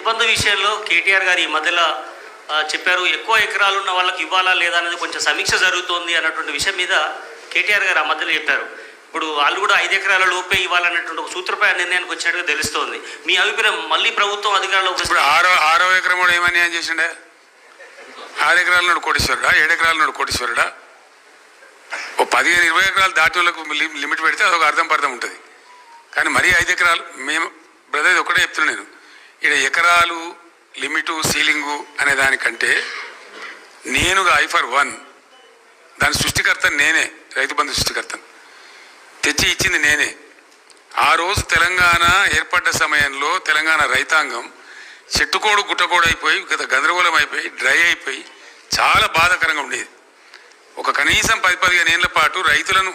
రైతు బంధు విషయంలో కేటీఆర్ గారు ఈ మధ్యలో చెప్పారు ఎక్కువ ఎకరాలు ఉన్న వాళ్ళకి ఇవ్వాలా లేదా అనేది కొంచెం సమీక్ష జరుగుతోంది అన్నటువంటి విషయం మీద కేటీఆర్ గారు ఆ మధ్యలో చెప్పారు. ఇప్పుడు వాళ్ళు కూడా ఐదు ఎకరాల లోపే ఇవ్వాలన్నటువంటి ఒక సూత్రప్రాయ నిర్ణయానికి వచ్చినట్టుగా తెలుస్తోంది. మీ అభిప్రాయం మళ్ళీ ప్రభుత్వం అధికారంలోకి ఇప్పుడు ఆరో ఆరో ఎకరం కూడా ఏమని ఏం చేసిండే? ఆరు ఎకరాల నుండి కోటేశ్వరుడా? ఏడు ఎకరాల నుండి కోటేశ్వరుడా? ఓ పదిహేను ఇరవై ఎకరాలు దాటి వాళ్ళకు లి- లిమిట్ పెడితే అదొక అర్థం పర్థం ఉంటుంది. కానీ మరీ ఐదు ఎకరాలు మేము బ్రదర్ ఒకటే చెప్తున్నాను నేను. ఇక్కడ ఎకరాలు లిమిటు సీలింగు అనే దానికంటే నేనుగా ఐ ఫర్ వన్ దాని సృష్టికర్త నేనే రైతు బంధు సృష్టికర్తను. తెచ్చి ఇచ్చింది నేనే. ఆ రోజు తెలంగాణ ఏర్పడ్డ సమయంలో తెలంగాణ రైతాంగం చెట్టుకోడు గుట్టకోడు అయిపోయి గత గందరగోళం అయిపోయి డ్రై అయిపోయి చాలా బాధాకరంగా ఉండేది. ఒక కనీసం పది పదిహేను ఏళ్ళ పాటు రైతులను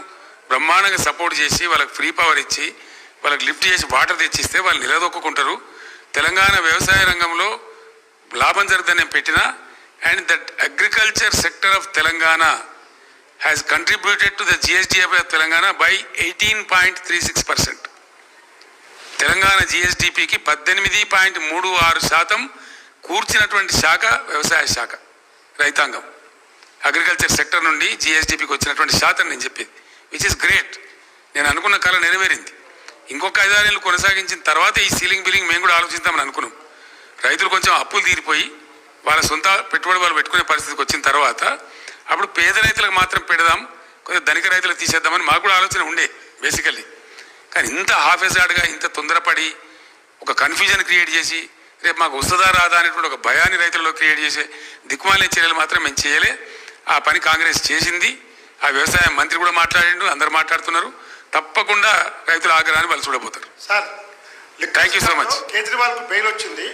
బ్రహ్మాండంగా సపోర్ట్ చేసి వాళ్ళకి ఫ్రీ పవర్ ఇచ్చి వాళ్ళకి లిఫ్ట్ చేసి వాటర్ తెచ్చిస్తే వాళ్ళు నిలదొక్కుంటారు తెలంగాణ వ్యవసాయ రంగంలో లాభం జరుగుతుందని పెట్టిన and that agriculture sector of Telangana has contributed to the GSDF of Telangana by eighteen point three six percent Telangana జిఎస్డిపికి పద్దెనిమిది పాయింట్ మూడు ఆరు శాతం కూర్చినటువంటి శాఖ వ్యవసాయ శాఖ రైతాంగం. అగ్రికల్చర్ సెక్టర్ నుండి జిఎస్డిపికి వచ్చినటువంటి శాతం నేను చెప్పేది విచ్ ఇస్ గ్రేట్ నేను అనుకున్న కళ నెరవేరింది. ఇంకొక ఐదారేళ్ళు కొనసాగించిన తర్వాత ఈ సీలింగ్ బిల్లింగ్ మేము కూడా ఆలోచిద్దామని అనుకున్నాం. రైతులు కొంచెం అప్పులు తీరిపోయి వాళ్ళ సొంత పెట్టుబడి వాళ్ళు పెట్టుకునే పరిస్థితికి వచ్చిన తర్వాత అప్పుడు పేద రైతులకు మాత్రం పెడదాం కొంచెం ధనిక రైతులకు తీసేద్దామని మాకు కూడా ఆలోచన ఉండే బేసికల్లీ కానీ ఇంత హాఫెజాడ్గా ఇంత తొందరపడి ఒక కన్ఫ్యూజన్ క్రియేట్ చేసి రేపు మాకు వస్తుందా రాదా అనేటువంటి ఒక భయాన్ని రైతుల్లో క్రియేట్ చేసే దిక్కుమాలిన చర్యలు మాత్రం మేము చేయలే. ఆ పని కాంగ్రెస్ చేసింది. ఆ వ్యవసాయ మంత్రి కూడా మాట్లాడిండు అందరు మాట్లాడుతున్నారు. తప్పకుండా రైతుల ఆగ్రహాన్ని వాళ్ళు చూడబోతారు sir Thank you so much. Kejriwal bail వచ్చింది